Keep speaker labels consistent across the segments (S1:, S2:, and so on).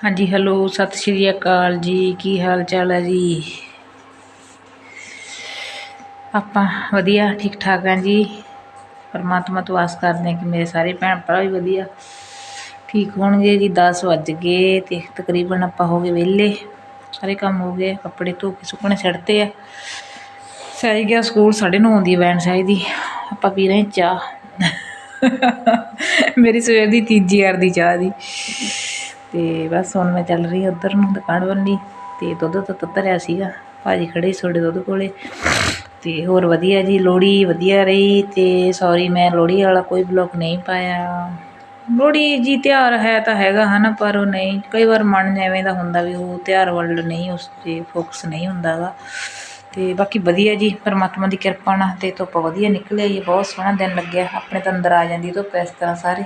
S1: ਹਾਂਜੀ, ਹੈਲੋ, ਸਤਿ ਸ਼੍ਰੀ ਅਕਾਲ ਜੀ। ਕੀ ਹਾਲ ਚਾਲ ਹੈ ਜੀ? ਆਪਾਂ ਵਧੀਆ ਠੀਕ ਠਾਕ ਹਾਂ ਜੀ। ਪਰਮਾਤਮਾ ਤੋਂ ਆਸ ਕਰਦੇ ਹਾਂ ਕਿ ਮੇਰੇ ਸਾਰੇ ਭੈਣ ਭਰਾ ਵੀ ਵਧੀਆ। ਠੀਕ ਹੋਣਗੇ ਜੀ 10 ਵੱਜ ਗਏ ਤੇ ਤਕਰੀਬਨ ਆਪਾਂ ਹੋ ਗਏ ਵਿਹਲੇ। ਸਾਰੇ ਕੰਮ ਹੋ ਗਏ, ਕੱਪੜੇ ਧੋ ਕੇ ਸੁੱਕਣੇ ਛੱਡਤੇ ਆ। ਸਾਈ ਗਿਆ ਸਕੂਲ 9:30 ਆਉਂਦੀ ਹੈ ਵੈਨ ਸਾਈ ਦੀ। ਆਪਾਂ ਪੀ ਰਹੇ ਚਾਹ। ਮੇਰੀ ਸਵੇਰ ਦੀ ਤੀਜੀ ਵਾਰ ਦੀ ਚਾਹ ਦੀ। ਤੇ ਬਸ ਹੁਣ ਮੈਂ ਚੱਲ ਰਹੀ ਉੱਧਰ ਨੂੰ ਦੁਕਾਨ ਵੱਲੀ ਤੇ ਦੁੱਧ ਤਾਂ ਧਰਿਆ ਸੀਗਾ। ਭਾਜੀ ਖੜੇ ਸੀ ਤੁਹਾਡੇ ਦੁੱਧ ਕੋਲੇ। ਤੇ ਹੋਰ ਵਧੀਆ ਜੀ, ਲੋਹੜੀ ਵਧੀਆ ਰਹੀ ਤੇ ਸੌਰੀ ਮੈਂ ਲੋਹੜੀ ਵਾਲਾ ਕੋਈ ਬਲੌਗ ਨਹੀਂ ਪਾਇਆ। ਲੋਹੜੀ ਜੀ ਤਿਉਹਾਰ ਹੈ ਤਾਂ ਹੈਗਾ ਹਨਾ, ਪਰ ਉਹ ਨਹੀਂ, ਕਈ ਵਾਰ ਮਨ ਐਵੇਂ ਦਾ ਹੁੰਦਾ ਵੀ ਉਹ ਤਿਉਹਾਰ ਵੱਲ ਨਹੀਂ, ਉਸ 'ਤੇ ਫੋਕਸ ਨਹੀਂ ਹੁੰਦਾ ਗਾ। ਤੇ ਬਾਕੀ ਵਧੀਆ ਜੀ, ਪਰਮਾਤਮਾ ਦੀ ਕਿਰਪਾ ਨਾਲ ਤੇ ਧੁੱਪ ਵਧੀਆ ਨਿਕਲਿਆ ਜੀ ਬਹੁਤ ਸੋਹਣਾ ਦਿਨ ਲੱਗਿਆ, ਆਪਣੇ ਤਾਂ ਅੰਦਰ ਆ ਜਾਂਦੀ ਧੁੱਪ ਇਸ ਤਰ੍ਹਾਂ ਸਾਰੀ।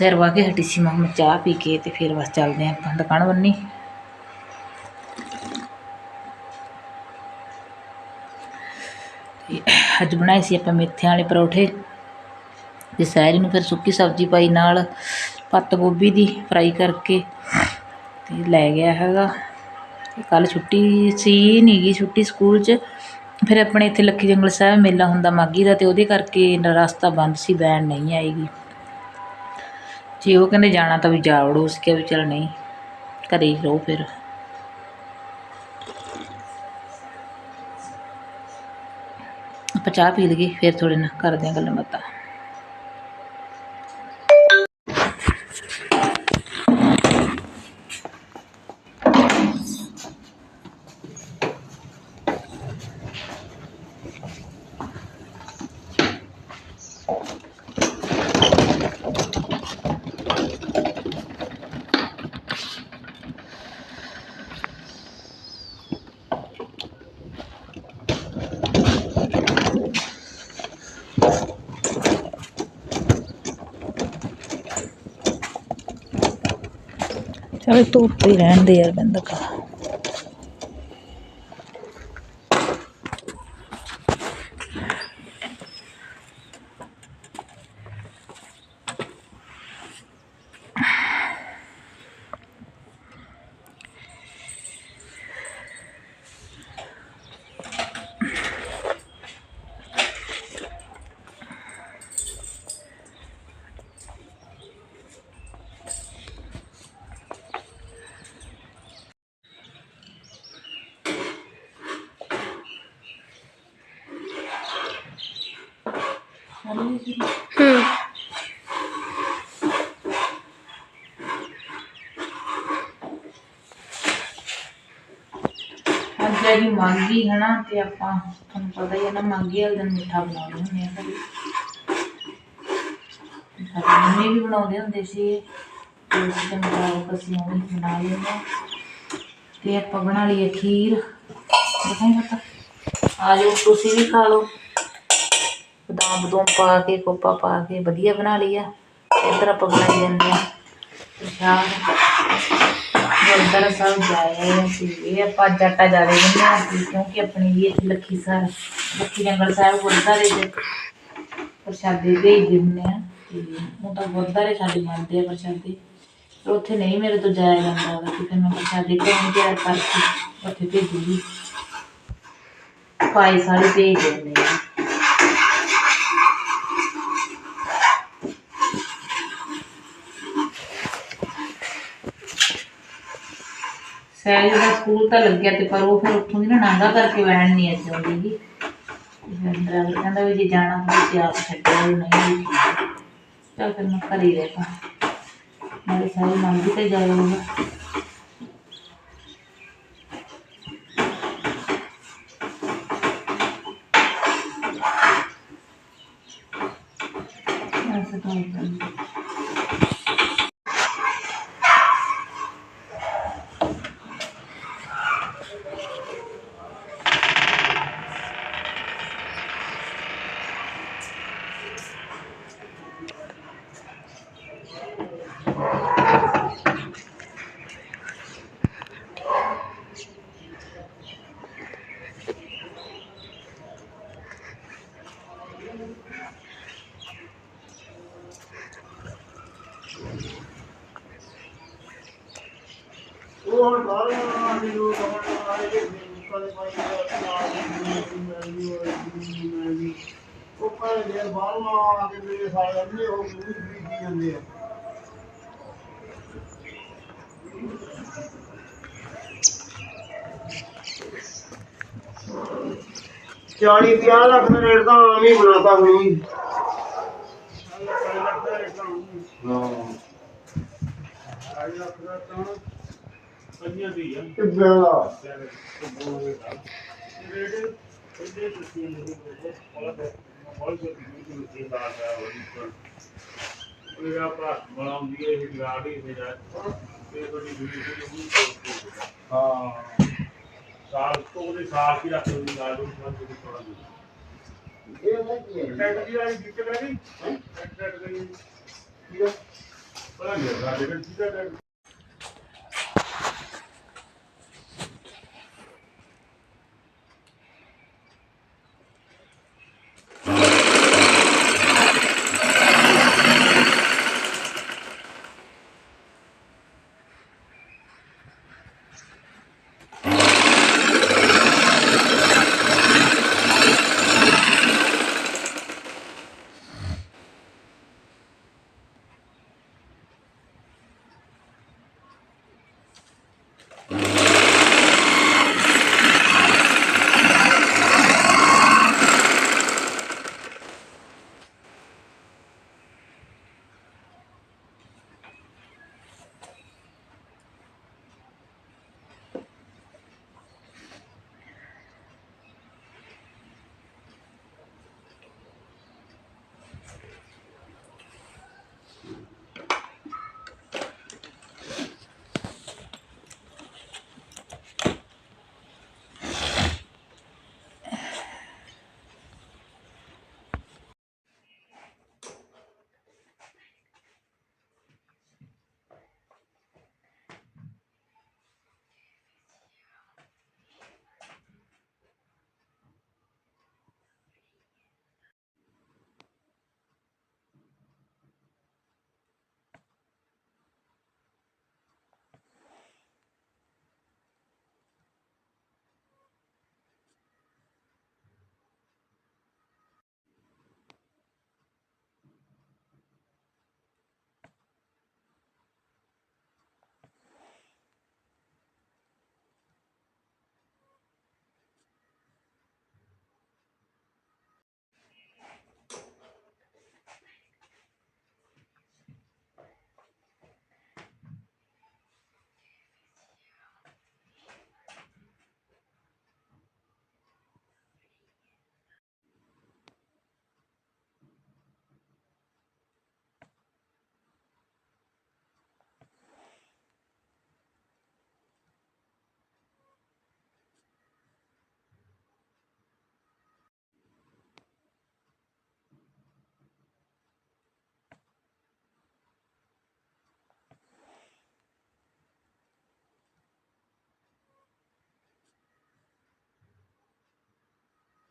S1: ਸਿਰ ਵਾ ਕੇ ਹਟੀ ਸੀ, ਮੈਂ ਚਾਹ ਪੀ ਕੇ ਤੇ ਫਿਰ ਬਸ ਚੱਲਦੇ ਹਾਂ ਆਪਾਂ ਦੁਕਾਨ ਬੰਨੀ। ਤੇ ਅੱਜ ਬਣਾਏ ਸੀ ਆਪਾਂ ਮੇਥਿਆਂ ਵਾਲੇ ਪਰੌਠੇ। ਤੇ ਸਹਿਜ ਨੂੰ ਫਿਰ ਸੁੱਕੀ ਸਬਜ਼ੀ ਪਾਈ ਨਾਲ ਪੱਤ ਗੋਭੀ ਦੀ ਫਰਾਈ ਕਰਕੇ ਤੇ ਲੈ ਗਿਆ ਹੈਗਾ। ਕੱਲ ਛੁੱਟੀ ਸੀ ਨਹੀਂ ਗੀ ਛੁੱਟੀ ਸਕੂਲ 'ਚ। ਫਿਰ ਆਪਣੇ ਇੱਥੇ ਲੱਖੀ ਜੰਗਲ ਸਾਹਿਬ ਮੇਲਾ ਹੁੰਦਾ ਮਾਗੀ ਦਾ ਤੇ ਉਹਦੇ ਕਰਕੇ ਰਸਤਾ ਬੰਦ ਸੀ, ਵੈਨ ਨਹੀਂ ਆਏਗੀ। ਜੇ ਉਹ ਕਹਿੰਦੇ ਜਾਣਾ ਤਾਂ ਵੀ ਜਾ ਵੜੋ ਅਸੀਂ ਕਿਹਾ ਵੀ ਚੱਲ ਨਹੀਂ ਘਰੇ ਹੀ ਰਹੋ ਫਿਰ ਆਪਾਂ ਚਾਹ ਪੀ ਲਈਏ ਫਿਰ ਥੋੜੇ ਨਾਲ ਕਰਦੇ ਹਾਂ ਗੱਲਾਂ ਬਾਤਾਂ ਅਰੇ ਧੁੱਪ ਹੀ ਰਹਿਣ ਦੇ ਯਾਰ ਬੰਦਾ ਕਾ ਅੱਜ ਹੈ ਜੀ ਮਾਂਗੀ ਹਨਾ ਤੇ ਆਪਾਂ, ਤੁਹਾਨੂੰ ਪਤਾ ਹੀ ਹੈ ਨਾ ਮਾਂਗੀ ਵਾਲੇ ਦਿਨ ਮਿੱਠਾ ਬਣਾਉਂਦੇ ਹੁੰਦੇ ਆ ਘਰੇ। ਸਾਡੀ ਮੰਮੀ ਵੀ ਬਣਾਉਂਦੇ ਹੁੰਦੇ ਸੀ। ਤੇ ਉਸ ਦੇ ਮੁਤਾਬਕ ਅਸੀਂ ਉਹ ਵੀ ਬਣਾ ਲੈਂਦੇ ਤੇ ਆਪਾਂ ਬਣਾ ਲਈਏ ਖੀਰ। ਦਿਖਾਈ ਪਤਾ? ਆ ਜਾਓ, ਤੁਸੀਂ ਵੀ ਖਾ ਲਓ। ਬਦਾਮ ਬਦੂਮ ਪਾ ਕੇ, ਕੋਪਾ ਪਾ ਕੇ ਵਧੀਆ ਬਣਾ ਲਈ ਆ। ਇੱਧਰ ਆਪਾਂ ਬਣਾਈ ਜਾਂਦੇ ਆ ਪ੍ਰਸ਼ਾਦ। ਗੁਰਦੁਆਰਾ ਸਾਹਿਬ ਜਾਏ ਅਸੀਂ। ਇਹ ਆਪਾਂ ਅੱਜ ਆਟਾ ਜ਼ਿਆਦਾ ਦਿੰਦੇ ਹਾਂ ਕਿਉਂਕਿ ਆਪਣੀ ਵੀ ਇੱਥੇ ਲੱਖੀ ਸਾਹਿਬ ਲੱਖੀ ਜੰਗਲ ਸਾਹਿਬ ਗੁਰਦੁਆਰੇ ਦੇ ਪ੍ਰਸ਼ਾਦੇ ਭੇਜਦੇ ਹੁੰਦੇ ਆ। ਤੇ ਉਹ ਤਾਂ ਗੁਰਦੁਆਰੇ ਸਾਡੇ ਮੰਨਦੇ ਆ ਪ੍ਰਸ਼ਾਦੇ। ਉੱਥੇ ਨਹੀਂ ਮੇਰੇ ਤੋਂ ਜਾਇਆ ਜਾਂਦਾ ਵਾ ਤੇ ਫਿਰ ਮੈਂ ਪ੍ਰਸ਼ਾਦੇ ਘਰੋਂ ਤਿਆਰ ਕਰਕੇ ਉੱਥੇ ਭੇਜੂਗੀ? ਪਾਈ ਸਾਰੇ ਭੇਜ ਦਿੰਦੇ ਆ ਦਾ ਸਕੂਲ ਤਾਂ ਲੱਗਿਆ ਤੇ ਪਰ ਉਹ ਫਿਰ ਉੱਥੋਂ ਦੀ ਨਾ ਨਾਂਗਾ ਕਰਕੇ ਵੈਨ ਨਹੀਂ ਅੱਜ ਆਉਂਦੀ ਗੀ। ਤੇ ਫਿਰ ਕਹਿੰਦਾ ਵੀ ਜੇ ਜਾਣਾ ਤਾਂ ਤੁਸੀਂ ਆਪ ਛੱਡਿਓ ਵੀ ਨਹੀਂ ਚੱਲ ਫਿਰ ਮੈਂ ਘਰੇ ਹੀ ਰਹਿ ਪਾ ਨਾਲੇ ਸਾਰੇ ਮੰਗੀ ਤੇ ਜਾਊਗਾ
S2: ਹੁਣ ਬਾਹਰੋਂ ਆ ਕੇ ਲੋਕ ਹੁਣ ਆਏ ਜੇ ਕਦੇ ਪਾਈ ਆ ਉਹ ਪਰ ਜੇ। ਬਾਹਰੋਂ ਆ ਕੇ ਮੇਰੇ ਸਾਰੇ ਅੰਨੇ ਹੋ ਗਏ ਵੀ ਜਾਂਦੇ ਆ ਚਾਲੀ ਪੰਜਾਹ ਲੱਖ ਦਾ ਰੇਟ ਤਾਂ ਆਮ ਹੀ। ਬਣਾਤਾ ਹੁਣ ਵੀ ਹਾਂ ਕਿੱਦਾਂ ਦਾ ਹਾਂ
S3: ਸਾਲ ਤੋਂ ਉਹਦੇ ਸਾਲ ਕੀ ਰੱਖ ਲਈ ਨਾਲ ਉਹ ਥੋੜਾ ਜਿਹਾ
S2: ਇਹ ਨਹੀਂ ਕੀ ਹੈ?
S3: ਟੈਟ ਦੀ ਵਾਲੀ ਦਿੱਕਤ ਹੈ ਟੈਟ ਟੈਟ ਗਈ?
S2: ਕੀ ਹੈ?
S3: ਪਤਾ ਨਹੀਂ ਲੱਗਾ ਲੇਕਿਨ ਠੀਕ ਹੈ